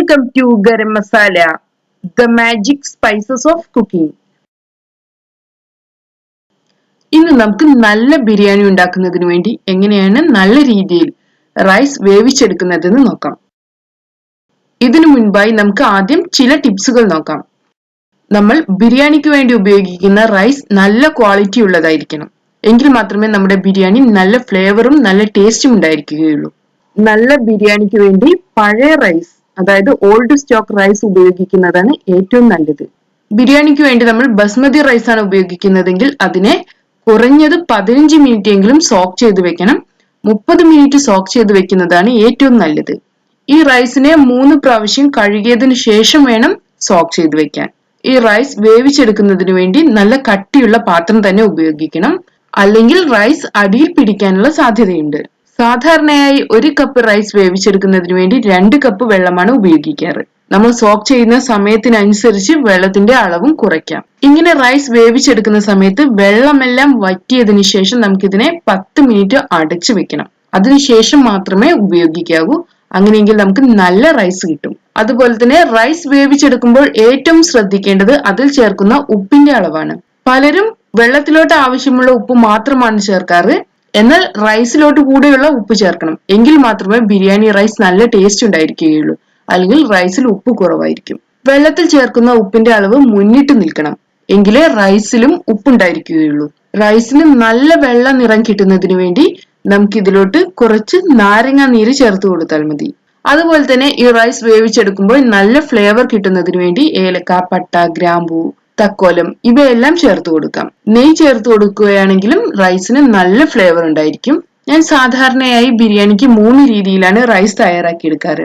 Welcome to garam masala the magic spices of cooking ഇന്ന് നമുക്ക് നല്ല ബിരിയാണി ഉണ്ടാക്കുന്നതിന് വേണ്ടി എങ്ങനെയാണ് നല്ല രീതിയിൽ റൈസ് വേവിച്ചെടുക്കുന്നതെന്ന് നോക്കാം. ഇതിനു മുൻപായി നമുക്ക് ആദ്യം ചില ടിപ്സുകൾ നോക്കാം. നമ്മൾ ബിരിയാണിക്ക് വേണ്ടി ഉപയോഗിക്കുന്ന റൈസ് നല്ല ക്വാളിറ്റി ഉള്ളതായിരിക്കണം. എങ്കിൽ മാത്രമേ നമ്മുടെ ബിരിയാണി നല്ല ഫ്ലേവറും നല്ല ടേസ്റ്റും ഉണ്ടായിരിക്കുകയുള്ളൂ. നല്ല ബിരിയാണിക്ക് വേണ്ടി പഴയ റൈസ് അതായത് ഓൾഡ് സ്റ്റോക്ക് റൈസ് ഉപയോഗിക്കുന്നതാണ് ഏറ്റവും നല്ലത്. ബിരിയാണിക്ക് വേണ്ടി നമ്മൾ ബസ്മതി റൈസ് ആണ് ഉപയോഗിക്കുന്നതെങ്കിൽ അതിനെ കുറഞ്ഞത് പതിനഞ്ച് മിനിറ്റ് എങ്കിലും സോക്ക് ചെയ്ത് വെക്കണം. മുപ്പത് മിനിറ്റ് സോക്ക് ചെയ്ത് വെക്കുന്നതാണ് ഏറ്റവും നല്ലത്. ഈ റൈസിനെ മൂന്ന് പ്രാവശ്യം കഴുകിയതിനു ശേഷം വേണം സോക്ക് ചെയ്ത് വെക്കാൻ. ഈ റൈസ് വേവിച്ചെടുക്കുന്നതിന് വേണ്ടി നല്ല കട്ടിയുള്ള പാത്രം തന്നെ ഉപയോഗിക്കണം. അല്ലെങ്കിൽ റൈസ് അടിയിൽ പിടിക്കാനുള്ള സാധ്യതയുണ്ട്. സാധാരണയായി ഒരു കപ്പ് റൈസ് വേവിച്ചെടുക്കുന്നതിന് വേണ്ടി രണ്ട് കപ്പ് വെള്ളമാണ് ഉപയോഗിക്കാറ്. നമ്മൾ സോക്ക് ചെയ്യുന്ന സമയത്തിനനുസരിച്ച് വെള്ളത്തിന്റെ അളവും കുറയ്ക്കാം. ഇങ്ങനെ റൈസ് വേവിച്ചെടുക്കുന്ന സമയത്ത് വെള്ളമെല്ലാം വറ്റിയതിന് ശേഷം നമുക്കിതിനെ പത്ത് മിനിറ്റ് അടച്ചു വെക്കണം. അതിനുശേഷം മാത്രമേ ഉപയോഗിക്കാവൂ. അങ്ങനെയെങ്കിൽ നമുക്ക് നല്ല റൈസ് കിട്ടും. അതുപോലെ തന്നെ റൈസ് വേവിച്ചെടുക്കുമ്പോൾ ഏറ്റവും ശ്രദ്ധിക്കേണ്ടത് അതിൽ ചേർക്കുന്ന ഉപ്പിന്റെ അളവാണ്. പലരും വെള്ളത്തിലോട്ട് ആവശ്യമുള്ള ഉപ്പ് മാത്രമാണ് ചേർക്കാറ്. എന്നാൽ റൈസിലോട്ട് കൂടെയുള്ള ഉപ്പ് ചേർക്കണം. എങ്കിൽ മാത്രമേ ബിരിയാണി റൈസ് നല്ല ടേസ്റ്റ് ഉണ്ടായിരിക്കുകയുള്ളൂ. അല്ലെങ്കിൽ റൈസിൽ ഉപ്പ് കുറവായിരിക്കും. വെള്ളത്തിൽ ചേർക്കുന്ന ഉപ്പിന്റെ അളവ് മുന്നിട്ട് നിൽക്കണം. എങ്കിലേ റൈസിലും ഉപ്പുണ്ടായിരിക്കുകയുള്ളൂ. റൈസിന് നല്ല വെള്ള നിറം കിട്ടുന്നതിന് വേണ്ടി നമുക്ക് ഇതിലോട്ട് കുറച്ച് നാരങ്ങ നീര് ചേർത്ത് കൊടുത്താൽ മതി. അതുപോലെ തന്നെ ഈ റൈസ് വേവിച്ചെടുക്കുമ്പോൾ നല്ല ഫ്ലേവർ കിട്ടുന്നതിന് വേണ്ടി ഏലക്ക പട്ട ഗ്രാമ്പൂ തക്കോലം. ഇവയെല്ലാം ചേർത്ത് കൊടുക്കാം. നെയ്യ് ചേർത്ത് കൊടുക്കുകയാണെങ്കിലും റൈസിന് നല്ല ഫ്ലേവർ ഉണ്ടായിരിക്കും. ഞാൻ സാധാരണയായി ബിരിയാണിക്ക് മൂന്ന് രീതിയിലാണ് റൈസ് തയ്യാറാക്കി എടുക്കാറ്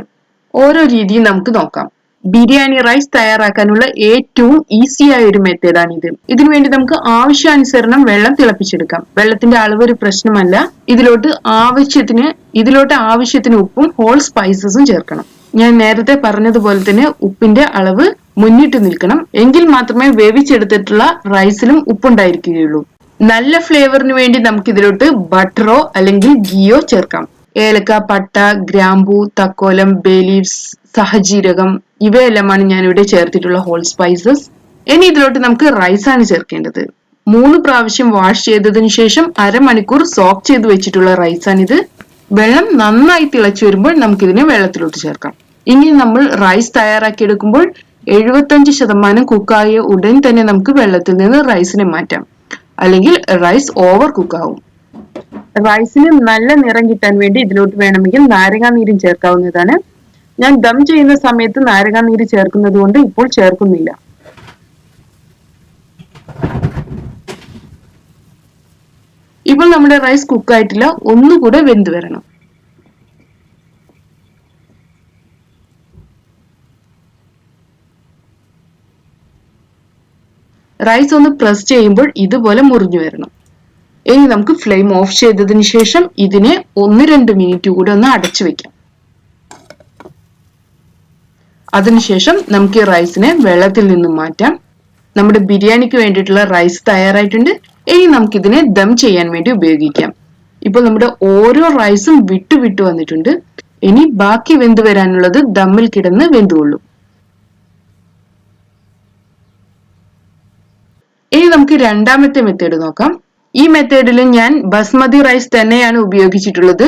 ഓരോ രീതിയും നമുക്ക് നോക്കാം. ബിരിയാണി റൈസ് തയ്യാറാക്കാനുള്ള ഏറ്റവും ഈസി ആയ ഒരു മെത്തേഡാണ് ഇത് ഇതിനു വേണ്ടി നമുക്ക് ആവശ്യാനുസരണം വെള്ളം തിളപ്പിച്ചെടുക്കാം. വെള്ളത്തിന്റെ അളവ് ഒരു പ്രശ്നമല്ല. ഇതിലോട്ട് ആവശ്യത്തിന് ഇതിലോട്ട് ആവശ്യത്തിന് ഉപ്പും ഹോൾ സ്പൈസസും ചേർക്കണം. ഞാൻ നേരത്തെ പറഞ്ഞതുപോലെ തന്നെ ഉപ്പിന്റെ അളവ് മുന്നിട്ട് നിൽക്കണം. എങ്കിൽ മാത്രമേ വേവിച്ചെടുത്തിട്ടുള്ള റൈസിലും ഉപ്പുണ്ടായിരിക്കുകയുള്ളൂ. നല്ല ഫ്ലേവറിന് വേണ്ടി നമുക്ക് ഇതിലോട്ട് ബട്ടറോ അല്ലെങ്കിൽ ഗീയോ ചേർക്കാം. ഏലക്ക പട്ട ഗ്രാമ്പൂ തക്കോലം ബേലീവ്സ് സഹജീരകം ഇവയെല്ലാമാണ് ഞാൻ ഇവിടെ ചേർത്തിട്ടുള്ള ഹോൾ സ്പൈസസ് ഇനി ഇതിലോട്ട് നമുക്ക് റൈസാണ് ചേർക്കേണ്ടത്. മൂന്ന് പ്രാവശ്യം വാഷ് ചെയ്തതിനു ശേഷം അരമണിക്കൂർ സോക്ക് ചെയ്ത് വെച്ചിട്ടുള്ള റൈസാണ് ഇത് വെള്ളം നന്നായി തിളച്ചു വരുമ്പോൾ നമുക്കിതിനെ വെള്ളത്തിലോട്ട് ചേർക്കാം. ഇനി നമ്മൾ റൈസ് തയ്യാറാക്കി എടുക്കുമ്പോൾ എഴുപത്തഞ്ച് ശതമാനം കുക്കായ ഉടൻ തന്നെ നമുക്ക് വെള്ളത്തിൽ നിന്ന് റൈസിനെ മാറ്റാം. അല്ലെങ്കിൽ റൈസ് ഓവർ കുക്കാവും. റൈസിന് നല്ല നിറം കിട്ടാൻ വേണ്ടി ഇതിലോട്ട് വേണമെങ്കിൽ നാരങ്ങാ നീരും ചേർക്കാവുന്നതാണ്. ഞാൻ ദം ചെയ്യുന്ന സമയത്ത് നാരങ്ങാ നീര് ചേർക്കുന്നത് കൊണ്ട് ഇപ്പോൾ ചേർക്കുന്നില്ല. ഇപ്പോൾ നമ്മുടെ റൈസ് കുക്കായിട്ടില്ല ഒന്നുകൂടെ വെന്ത് വരണം. റൈസ് ഒന്ന് പ്രസ് ചെയ്യുമ്പോൾ ഇതുപോലെ മുറിഞ്ഞു വരണം. ഇനി നമുക്ക് ഫ്ലെയിം ഓഫ് ചെയ്തതിന് ശേഷം ഇതിനെ ഒന്ന് രണ്ട് മിനിറ്റ് കൂടെ ഒന്ന് അടച്ചു വെക്കാം. അതിനുശേഷം നമുക്ക് ഈ റൈസിനെ വെള്ളത്തിൽ നിന്നും മാറ്റാം. നമ്മുടെ ബിരിയാണിക്ക് വേണ്ടിയിട്ടുള്ള റൈസ് തയ്യാറായിട്ടുണ്ട്. ഇനി നമുക്കിതിനെ ദം ചെയ്യാൻ വേണ്ടി ഉപയോഗിക്കാം. ഇപ്പോൾ നമ്മുടെ ഓരോ റൈസും വിട്ടു വിട്ടു വന്നിട്ടുണ്ട്. ഇനി ബാക്കി വെന്ത് വരാനുള്ളത് ദമ്മിൽ കിടന്ന് വെന്തുകൊള്ളും. ഇനി നമുക്ക് രണ്ടാമത്തെ മെത്തേഡ് നോക്കാം. ഈ മെത്തേഡിൽ ഞാൻ ബസ്മതി റൈസ് തന്നെയാണ് ഉപയോഗിച്ചിട്ടുള്ളത്.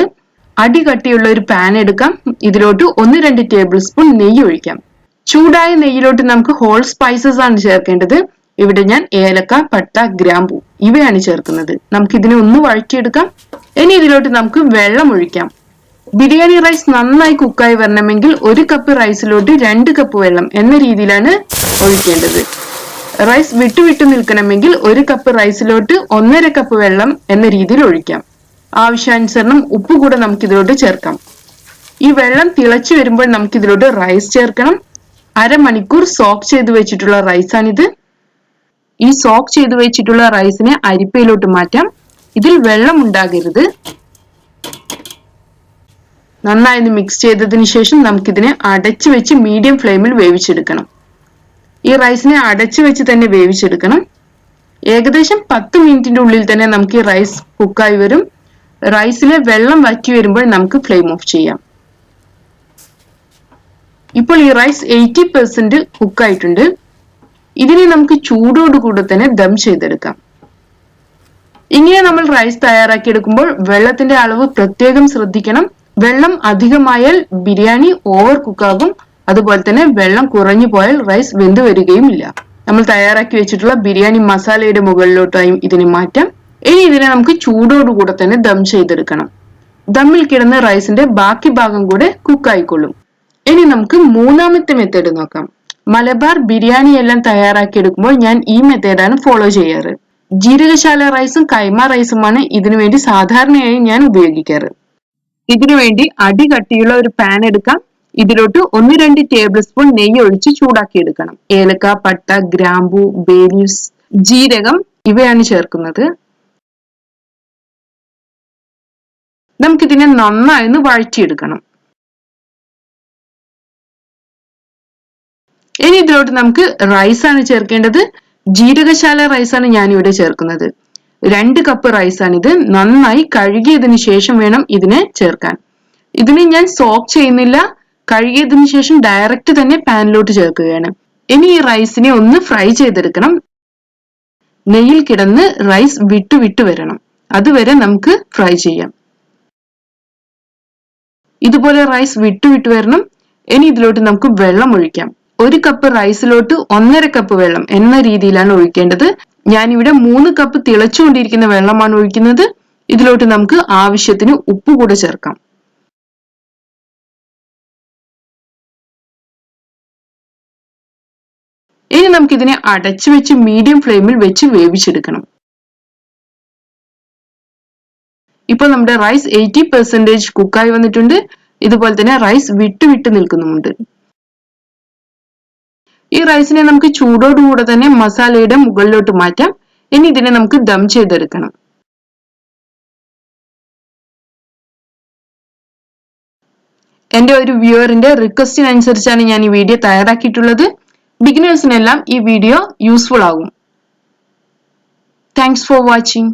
അടി കട്ടിയുള്ള ഒരു പാൻ എടുക്കാം. ഇതിലോട്ട് ഒന്ന് രണ്ട് ടേബിൾ സ്പൂൺ നെയ്യ് ഒഴിക്കാം. ചൂടായ നെയ്യിലോട്ട് നമുക്ക് ഹോൾ സ്പൈസസ് ആണ് ചേർക്കേണ്ടത്. ഇവിടെ ഞാൻ ഏലക്ക പട്ട ഗ്രാമ്പു ഇവയാണ് ചേർക്കുന്നത്. നമുക്ക് ഇതിനെ ഒന്ന് വഴറ്റിയെടുക്കാം. ഇനി ഇതിലോട്ട് നമുക്ക് വെള്ളം ഒഴിക്കാം. ബിരിയാണി റൈസ് നന്നായി കുക്കായി വരണമെങ്കിൽ ഒരു കപ്പ് റൈസിലോട്ട് രണ്ട് കപ്പ് വെള്ളം എന്ന രീതിയിലാണ് ഒഴിക്കേണ്ടത്. റൈസ് വിട്ടു വിട്ടു നിൽക്കണമെങ്കിൽ ഒരു കപ്പ് റൈസിലോട്ട് ഒന്നര കപ്പ് വെള്ളം എന്ന രീതിയിൽ ഒഴിക്കാം. ആവശ്യാനുസരണം ഉപ്പ് കൂടെ നമുക്ക് ഇതിലോട്ട് ചേർക്കാം. ഈ വെള്ളം തിളച്ചു വരുമ്പോൾ നമുക്ക് ഇതിലോട്ട് റൈസ് ചേർക്കണം. അരമണിക്കൂർ സോക്ക് ചെയ്ത് വെച്ചിട്ടുള്ള റൈസാണിത് ഈ സോക്ക് ചെയ്ത് വെച്ചിട്ടുള്ള റൈസിനെ അരിപ്പയിലോട്ട് മാറ്റാം. ഇതിൽ വെള്ളം ഉണ്ടാകരുത്. നന്നായി മിക്സ് ചെയ്തതിന് ശേഷം നമുക്കിതിനെ അടച്ചു വെച്ച് മീഡിയം ഫ്ലെയിമിൽ വേവിച്ചെടുക്കണം. ഈ റൈസിനെ അടച്ചു വെച്ച് തന്നെ വേവിച്ചെടുക്കണം. ഏകദേശം പത്ത് മിനിറ്റിന്റെ ഉള്ളിൽ തന്നെ നമുക്ക് ഈ റൈസ് കുക്കായി വരും. റൈസിലെ വെള്ളം വറ്റി വരുമ്പോൾ നമുക്ക് ഫ്ലെയിം ഓഫ് ചെയ്യാം. ഇപ്പോൾ ഈ റൈസ് എയ്റ്റി പെർസെന്റ് കുക്കായിട്ടുണ്ട് ഇതിനെ നമുക്ക് ചൂടോടുകൂടെ തന്നെ ദം ചെയ്തെടുക്കാം. ഇങ്ങനെ നമ്മൾ റൈസ് തയ്യാറാക്കിയെടുക്കുമ്പോൾ വെള്ളത്തിന്റെ അളവ് പ്രത്യേകം ശ്രദ്ധിക്കണം. വെള്ളം അധികമായാൽ ബിരിയാണി ഓവർ കുക്കാകും അതുപോലെ തന്നെ വെള്ളം കുറഞ്ഞു പോയാൽ റൈസ് വെന്ത് വരികയും ഇല്ല നമ്മൾ തയ്യാറാക്കി വെച്ചിട്ടുള്ള ബിരിയാണി മസാലയുടെ മുകളിലോട്ടായും ഇതിനെ മാറ്റാം. ഇനി ഇതിനെ നമുക്ക് ചൂടോടുകൂടെ തന്നെ ദം ചെയ്തെടുക്കണം. ദമ്മിൽ കിടന്ന റൈസിന്റെ ബാക്കി ഭാഗം കൂടെ കുക്കായിക്കൊള്ളും ഇനി നമുക്ക് മൂന്നാമത്തെ മെത്തേഡ് നോക്കാം. മലബാർ ബിരിയാണി എല്ലാം തയ്യാറാക്കി എടുക്കുമ്പോൾ ഞാൻ ഈ മെത്തേഡാണ് ഫോളോ ചെയ്യാറ്. ജീരകശാല റൈസും കൈമ റൈസുമാണ് ഇതിനു വേണ്ടി സാധാരണയായി ഞാൻ ഉപയോഗിക്കാറ്. ഇതിനു വേണ്ടി അടി കട്ടിയുള്ള ഒരു പാൻ എടുക്കാം. ഇതിലോട്ട് ഒന്ന് രണ്ട് ടേബിൾ സ്പൂൺ നെയ്യ് ഒഴിച്ച് ചൂടാക്കിയെടുക്കണം. ഏലക്ക പട്ട ഗ്രാമ്പു ബേലീവ്സ് ജീരകം ഇവയാണ് ചേർക്കുന്നത്. നമുക്കിതിനെ നന്നായി വഴറ്റിയെടുക്കണം. ഇനി ഇതിലോട്ട് നമുക്ക് റൈസ് ആണ് ചേർക്കേണ്ടത്. ജീരകശാല റൈസ് ആണ് ഞാൻ ഇവിടെ ചേർക്കുന്നത്. രണ്ട് കപ്പ് റൈസ് ആണ് ഇത്. നന്നായി കഴുകിയതിന് ശേഷം വേണം ഇതിനെ ചേർക്കാൻ. ഇതിനെ ഞാൻ സോക്ക് ചെയ്യുന്നില്ല. കഴുകിയതിനു ശേഷം ഡയറക്റ്റ് തന്നെ പാനിലോട്ട് ചേർക്കുകയാണ്. ഇനി ഈ റൈസിനെ ഒന്ന് ഫ്രൈ ചെയ്തെടുക്കണം. നെയ്യിൽ കിടന്ന് റൈസ് വിട്ടു വിട്ടു വരണം. അതുവരെ നമുക്ക് ഫ്രൈ ചെയ്യാം. ഇതുപോലെ റൈസ് വിട്ടു വിട്ടു വരണം. ഇനി ഇതിലോട്ട് നമുക്ക് വെള്ളം ഒഴിക്കാം. ഒരു കപ്പ് റൈസിലോട്ട് ഒന്നര കപ്പ് വെള്ളം എന്ന രീതിയിലാണ് ഒഴിക്കേണ്ടത്. ഞാനിവിടെ മൂന്ന് കപ്പ് തിളച്ചുകൊണ്ടിരിക്കുന്ന വെള്ളമാണ് ഒഴിക്കുന്നത്. ഇതിലോട്ട് നമുക്ക് ആവശ്യത്തിന് ഉപ്പ് കൂടെ ചേർക്കാം. ഇനി നമുക്കിതിനെ അടച്ചു വെച്ച് മീഡിയം ഫ്ലെയിമിൽ വെച്ച് വേവിച്ചെടുക്കണം. ഇപ്പൊ നമ്മുടെ റൈസ് എയ്റ്റി പെർസെന്റേജ് കുക്കായി വന്നിട്ടുണ്ട്. ഇതുപോലെ തന്നെ റൈസ് വിട്ട് വിട്ട് നിൽക്കുന്നുമുണ്ട്. ഈ റൈസിനെ നമുക്ക് ചൂടോടുകൂടെ തന്നെ മസാലയുടെ മുകളിലോട്ട് മാറ്റാം. ഇനി ഇതിനെ നമുക്ക് ദം ചെയ്തെടുക്കണം. എന്റെ ഒരു വ്യൂവറിന്റെ റിക്വസ്റ്റിനനുസരിച്ചാണ് ഞാൻ ഈ വീഡിയോ തയ്യാറാക്കിയിട്ടുള്ളത്. ബിഗിനേഴ്സിനെല്ലാം ഈ വീഡിയോ യൂസ്ഫുൾ ആകും. Thanks for watching